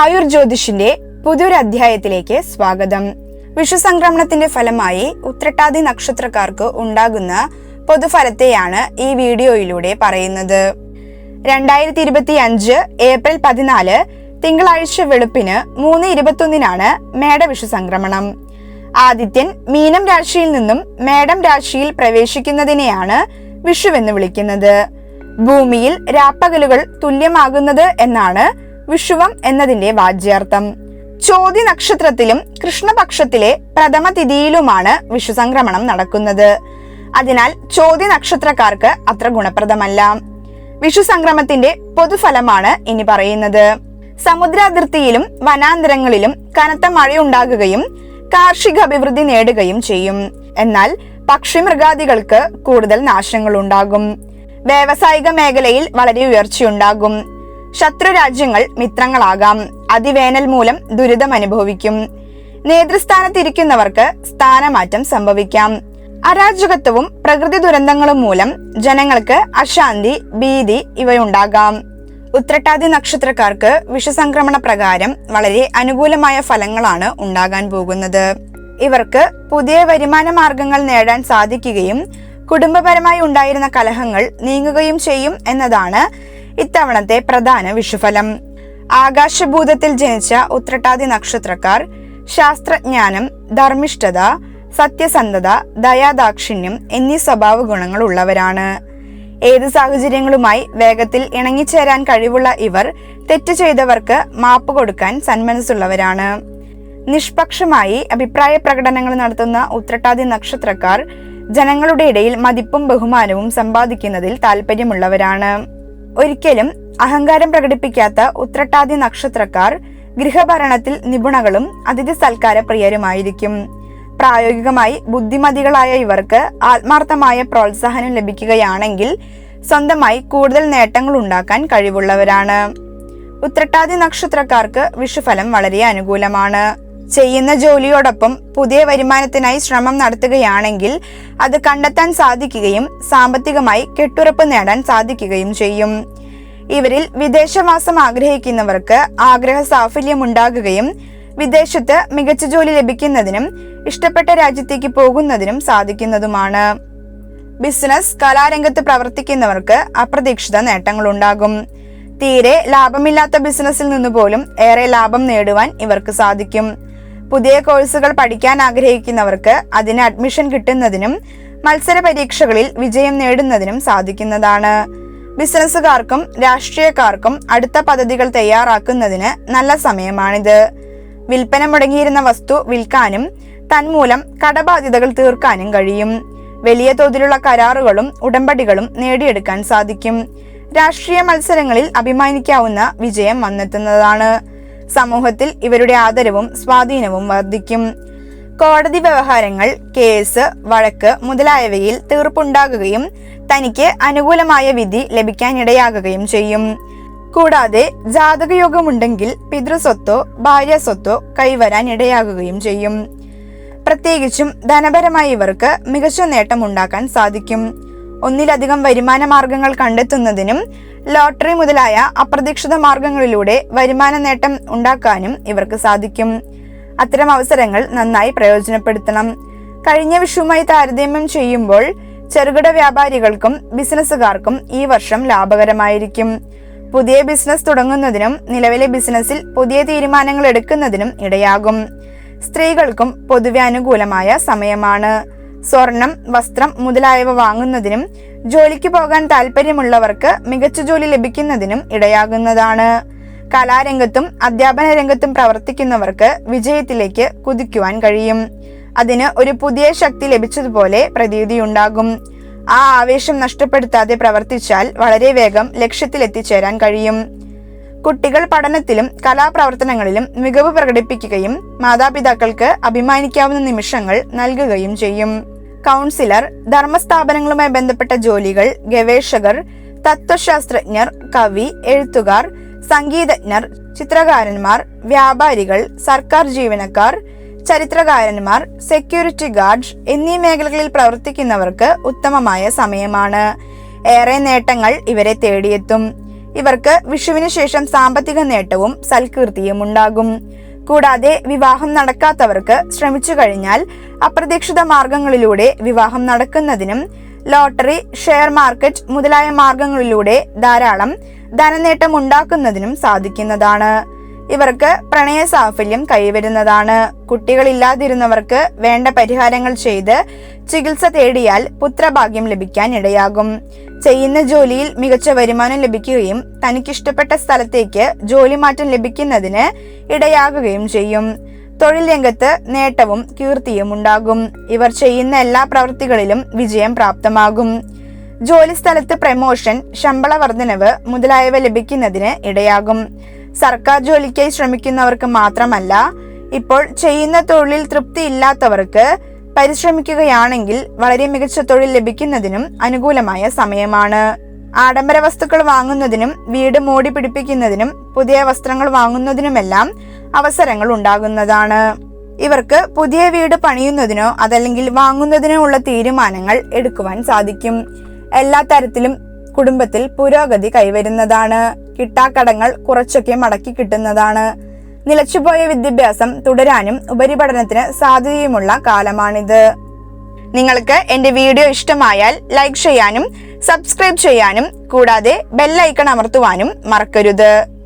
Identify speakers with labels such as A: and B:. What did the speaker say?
A: ആയുർ ജ്യോതിഷിന്റെ പുതിയൊരു അധ്യായത്തിലേക്ക് സ്വാഗതം. വിഷുസംക്രമണത്തിന്റെ ഫലമായി ഉത്രട്ടാതി നക്ഷത്രക്കാർക്ക് ഉണ്ടാകുന്ന പൊതുഫലത്തെയാണ് ഈ വീഡിയോയിലൂടെ പറയുന്നത്. രണ്ടായിരത്തി ഇരുപത്തി അഞ്ച് ഏപ്രിൽ പതിനാല് തിങ്കളാഴ്ച വെളുപ്പിന് മൂന്ന് ഇരുപത്തൊന്നിനാണ് മേടവിഷു സംക്രമണം ആദിത്യൻ മീനം രാശിയിൽ നിന്നും മേടം രാശിയിൽ പ്രവേശിക്കുന്നതിനെയാണ് വിഷുവെന്ന് വിളിക്കുന്നത്. ഭൂമിയിൽ രാപ്പകലുകൾ തുല്യമാകുന്നത് എന്നാണ് വിഷുവം എന്നതിന്റെ വാജ്യാർത്ഥം. ചോതി നക്ഷത്രത്തിലും കൃഷ്ണപക്ഷത്തിലെ പ്രഥമ തിഥിയിലുമാണ് വിഷു സംക്രമണം നടക്കുന്നത്. അതിനാൽ ചോതി നക്ഷത്രക്കാർക്ക് അത്ര ഗുണപ്രദമല്ല. വിഷു സംക്രമത്തിന്റെ പൊതുഫലമാണ് ഇനി പറയുന്നത്. സമുദ്രാതിർത്തിയിലും വനാന്തരങ്ങളിലും കനത്ത മഴയുണ്ടാകുകയും കാർഷിക അഭിവൃദ്ധി നേടുകയും ചെയ്യും. എന്നാൽ പക്ഷിമൃഗാദികൾക്ക് കൂടുതൽ നാശങ്ങൾ ഉണ്ടാകും വ്യാവസായിക മേഖലയിൽ വളരെ ഉയർച്ചയുണ്ടാകും. ശത്രു രാജ്യങ്ങൾ മിത്രങ്ങളാകാം. അതിവേനൽ മൂലം ദുരിതം അനുഭവിക്കും. നേതൃസ്ഥാനത്തിരിക്കുന്നവർക്ക് സ്ഥാനമാറ്റം സംഭവിക്കാം. അരാജകത്വവും പ്രകൃതി ദുരന്തങ്ങളും മൂലം ജനങ്ങൾക്ക് അശാന്തി ഭീതി ഇവയുണ്ടാകാം. ഉത്രട്ടാതി നക്ഷത്രക്കാർക്ക് വിഷസംക്രമണ പ്രകാരം വളരെ അനുകൂലമായ ഫലങ്ങളാണ് ഉണ്ടാകാൻ പോകുന്നത്. ഇവർക്ക് പുതിയ വരുമാന മാർഗങ്ങൾ നേടാൻ സാധിക്കുകയും കുടുംബപരമായി ഉണ്ടായിരുന്ന കലഹങ്ങൾ നീങ്ങുകയും ചെയ്യും എന്നതാണ് ഇത്തവണത്തെ പ്രധാന വിഷുഫലം. ആകാശഭൂതത്തിൽ ജനിച്ച ഉത്രട്ടാതി നക്ഷത്രക്കാർ ശാസ്ത്രജ്ഞാനം ധർമ്മിഷ്ഠത സത്യസന്ധത ദയാദാക്ഷിണ്യം എന്നീ സ്വഭാവ ഗുണങ്ങൾ ഉള്ളവരാണ് ഏത് സാഹചര്യങ്ങളുമായി വേഗത്തിൽ ഇണങ്ങിച്ചേരാൻ കഴിവുള്ള ഇവർ തെറ്റ് ചെയ്തവർക്ക് മാപ്പ് കൊടുക്കാൻ സന്മനസ്സുള്ളവരാണ്. നിഷ്പക്ഷമായി അഭിപ്രായ പ്രകടനങ്ങൾ നടത്തുന്ന ഉത്രട്ടാതി നക്ഷത്രക്കാർ ജനങ്ങളുടെ ഇടയിൽ മതിപ്പും ബഹുമാനവും സമ്പാദിക്കുന്നതിൽ താല്പര്യമുള്ളവരാണ് ഒരിക്കലും അഹങ്കാരം പ്രകടിപ്പിക്കാത്ത ഉത്രട്ടാതി നക്ഷത്രക്കാർ ഗൃഹഭരണത്തിൽ നിപുണകളും അതിഥി സൽക്കാര പ്രിയരുമായിരിക്കും. പ്രായോഗികമായി ബുദ്ധിമതികളായ ഇവർക്ക് ആത്മാർത്ഥമായ പ്രോത്സാഹനം ലഭിക്കുകയാണെങ്കിൽ സ്വന്തമായി കൂടുതൽ നേട്ടങ്ങൾ ഉണ്ടാക്കാൻ കഴിവുള്ളവരാണ്. ഉത്രട്ടാതി നക്ഷത്രക്കാർക്ക് വിഷുഫലം വളരെ അനുകൂലമാണ്. ചെയ്യുന്ന ജോലിയോടൊപ്പം പുതിയ വരുമാനത്തിനായി ശ്രമം നടത്തുകയാണെങ്കിൽ അത് കണ്ടെത്താൻ സാധിക്കുകയും സാമ്പത്തികമായി കെട്ടുറപ്പ് നേടാൻ സാധിക്കുകയും ചെയ്യും. ഇവരിൽ വിദേശവാസം ആഗ്രഹിക്കുന്നവർക്ക് ആഗ്രഹ സാഫല്യമുണ്ടാകുകയും വിദേശത്ത് മികച്ച ജോലി ലഭിക്കുന്നതിനും ഇഷ്ടപ്പെട്ട രാജ്യത്തേക്ക് പോകുന്നതിനും സാധിക്കുന്നതുമാണ്. ബിസിനസ് കലാരംഗത്ത് പ്രവർത്തിക്കുന്നവർക്ക് അപ്രതീക്ഷിത നേട്ടങ്ങളുണ്ടാകും. തീരെ ലാഭമില്ലാത്ത ബിസിനസ്സിൽ നിന്ന് പോലും ഏറെ ലാഭം നേടുവാൻ ഇവർക്ക് സാധിക്കും. പുതിയ കോഴ്സുകൾ പഠിക്കാൻ ആഗ്രഹിക്കുന്നവർക്ക് അതിന് അഡ്മിഷൻ കിട്ടുന്നതിനും മത്സര പരീക്ഷകളിൽ വിജയം നേടുന്നതിനും സാധിക്കുന്നതാണ്. ബിസിനസ്സുകാർക്കും രാഷ്ട്രീയക്കാർക്കും അടുത്ത പദ്ധതികൾ തയ്യാറാക്കുന്നതിന് നല്ല സമയമാണിത്. വിൽപ്പന മുടങ്ങിയിരുന്ന വസ്തു വിൽക്കാനും തന്മൂലം കടബാധ്യതകൾ തീർക്കാനും കഴിയും. വലിയ തോതിലുള്ള കരാറുകളും ഉടമ്പടികളും നേടിയെടുക്കാൻ സാധിക്കും. രാഷ്ട്രീയ മത്സരങ്ങളിൽ അഭിമാനിക്കാവുന്ന വിജയം വന്നെത്തുന്നതാണ്. സമൂഹത്തിൽ ഇവരുടെ ആദരവും സ്വാധീനവും വർദ്ധിക്കും. കോടതി വ്യവഹാരങ്ങൾ കേസ് വഴക്ക് മുതലായവയിൽ തീർപ്പുണ്ടാകുകയും തനിക്ക് അനുകൂലമായ വിധി ലഭിക്കാനിടയാകുകയും ചെയ്യും. കൂടാതെ ജാതകയോഗമുണ്ടെങ്കിൽ പിതൃസ്വത്തോ ഭാര്യ സ്വത്തോ കൈവരാൻ ഇടയാകുകയും ചെയ്യും. പ്രത്യേകിച്ചും ധനപരമായി ഇവർക്ക് മികച്ച നേട്ടമുണ്ടാക്കാൻ സാധിക്കും. ഒന്നിലധികം വരുമാന മാർഗങ്ങൾ കണ്ടെത്തുന്നതിനും ലോട്ടറി മുതലായ അപ്രതീക്ഷിത മാർഗങ്ങളിലൂടെ വരുമാന നേട്ടം ഉണ്ടാക്കാനും ഇവർക്ക് സാധിക്കും. അത്തരം അവസരങ്ങൾ നന്നായി പ്രയോജനപ്പെടുത്തണം. കഴിഞ്ഞ വിഷുവുമായി താരതമ്യം ചെയ്യുമ്പോൾ ചെറുകിട വ്യാപാരികൾക്കും ബിസിനസ്സുകാർക്കും ഈ വർഷം ലാഭകരമായിരിക്കും. പുതിയ ബിസിനസ് തുടങ്ങുന്നതിനും നിലവിലെ ബിസിനസ്സിൽ പുതിയ തീരുമാനങ്ങൾ എടുക്കുന്നതിനും ഇടയാകും. സ്ത്രീകൾക്കും പൊതുവെ അനുകൂലമായ സമയമാണ്. സ്വർണം വസ്ത്രം മുതലായവ വാങ്ങുന്നതിനും ജോലിക്ക് പോകാൻ താല്പര്യമുള്ളവർക്ക് മികച്ച ജോലി ലഭിക്കുന്നതിനും ഇടയാകുന്നതാണ്. കലാരംഗത്തും അധ്യാപന രംഗത്തും പ്രവർത്തിക്കുന്നവർക്ക് വിജയത്തിലേക്ക് കുതിക്കുവാൻ കഴിയും. അതിന് ഒരു പുതിയ ശക്തി ലഭിച്ചതുപോലെ പ്രതീതിയുണ്ടാകും. ആ ആവേശം നഷ്ടപ്പെടുത്താതെ പ്രവർത്തിച്ചാൽ വളരെ വേഗം ലക്ഷ്യത്തിലെത്തിച്ചേരാൻ കഴിയും. കുട്ടികൾ പഠനത്തിലും കലാപ്രവർത്തനങ്ങളിലും മികവ് പ്രകടിപ്പിക്കുകയും മാതാപിതാക്കൾക്ക് അഭിമാനിക്കാവുന്ന നിമിഷങ്ങൾ നൽകുകയും ചെയ്യും. കൗൺസിലർ ധർമ്മസ്ഥാപനങ്ങളുമായി ബന്ധപ്പെട്ട ജോലികൾ ഗവേഷകർ തത്വശാസ്ത്രജ്ഞർ കവി എഴുത്തുകാർ സംഗീതജ്ഞർ ചിത്രകാരന്മാർ വ്യാപാരികൾ സർക്കാർ ജീവനക്കാർ ചരിത്രകാരന്മാർ സെക്യൂരിറ്റി ഗാർഡ്സ് എന്നീ മേഖലകളിൽ പ്രവർത്തിക്കുന്നവർക്ക് ഉത്തമമായ സമയമാണ്. ഏറെ നേട്ടങ്ങൾ ഇവരെ തേടിയെത്തും. ഇവർക്ക് വിഷുവിന് ശേഷം സാമ്പത്തിക നേട്ടവും സൽകീർത്തിയും ഉണ്ടാകും. കൂടാതെ വിവാഹം നടക്കാത്തവർക്ക് ശ്രമിച്ചു കഴിഞ്ഞാൽ അപ്രതീക്ഷിത മാർഗങ്ങളിലൂടെ വിവാഹം നടക്കുന്നതിനും ലോട്ടറി ഷെയർ മാർക്കറ്റ് മുതലായ മാർഗങ്ങളിലൂടെ ധാരാളം ധനനേട്ടം ഉണ്ടാക്കുന്നതിനും സാധിക്കുന്നതാണ്. ഇവർക്ക് പ്രണയ സാഫല്യം കൈവരുന്നതാണ്. കുട്ടികളില്ലാതിരുന്നവർക്ക് വേണ്ട പരിഹാരങ്ങൾ ചെയ്ത് ചികിത്സ തേടിയാൽ പുത്രഭാഗ്യം ലഭിക്കാൻ ഇടയാകും. ചെയ്യുന്ന ജോലിയിൽ മികച്ച വരുമാനം ലഭിക്കുകയും തനിക്കിഷ്ടപ്പെട്ട സ്ഥലത്തേക്ക് ജോലി മാറ്റം ലഭിക്കുന്നതിന് ഇടയാകുകയും ചെയ്യും. തൊഴിൽ രംഗത്ത് നേട്ടവും കീർത്തിയും ഉണ്ടാകും. ഇവർ ചെയ്യുന്ന എല്ലാ പ്രവൃത്തികളിലും വിജയം പ്രാപ്തമാകും. ജോലി സ്ഥലത്ത് പ്രമോഷൻ ശമ്പള വർധനവ് മുതലായവ ലഭിക്കുന്നതിന് ഇടയാകും. സർക്കാർ ജോലിക്കായി ശ്രമിക്കുന്നവർക്ക് മാത്രമല്ല ഇപ്പോൾ ചെയ്യുന്ന തൊഴിലിൽ തൃപ്തി ഇല്ലാത്തവർക്ക് പരിശ്രമിക്കുകയാണെങ്കിൽ വളരെ മികച്ച തൊഴിൽ ലഭിക്കുന്നതിനും അനുകൂലമായ സമയമാണ്. ആഡംബര വസ്തുക്കൾ വാങ്ങുന്നതിനും വീട് മോടി പിടിപ്പിക്കുന്നതിനും പുതിയ വസ്ത്രങ്ങൾ വാങ്ങുന്നതിനുമെല്ലാം അവസരങ്ങൾ ഉണ്ടാകുന്നതാണ്. ഇവർക്ക് പുതിയ വീട് പണിയുന്നതിനോ അതല്ലെങ്കിൽ വാങ്ങുന്നതിനോ ഉള്ള തീരുമാനങ്ങൾ എടുക്കുവാൻ സാധിക്കും. എല്ലാ തരത്തിലും കുടുംബത്തിൽ പുരോഗതി കൈവരുന്നതാണ്. കിട്ടാക്കടങ്ങൾ കുറച്ചൊക്കെ മടക്കി കിട്ടുന്നതാണ്. നിലച്ചുപോയ വിദ്യാഭ്യാസം തുടരാനും ഉപരിപഠനത്തിന് സാധ്യതയുമുള്ള കാലമാണിത്. നിങ്ങൾക്ക് എന്റെ വീഡിയോ ഇഷ്ടമായാൽ ലൈക്ക് ചെയ്യാനും സബ്സ്ക്രൈബ് ചെയ്യാനും കൂടാതെ ബെല്ലൈക്കൺ അമർത്തുവാനും മറക്കരുത്.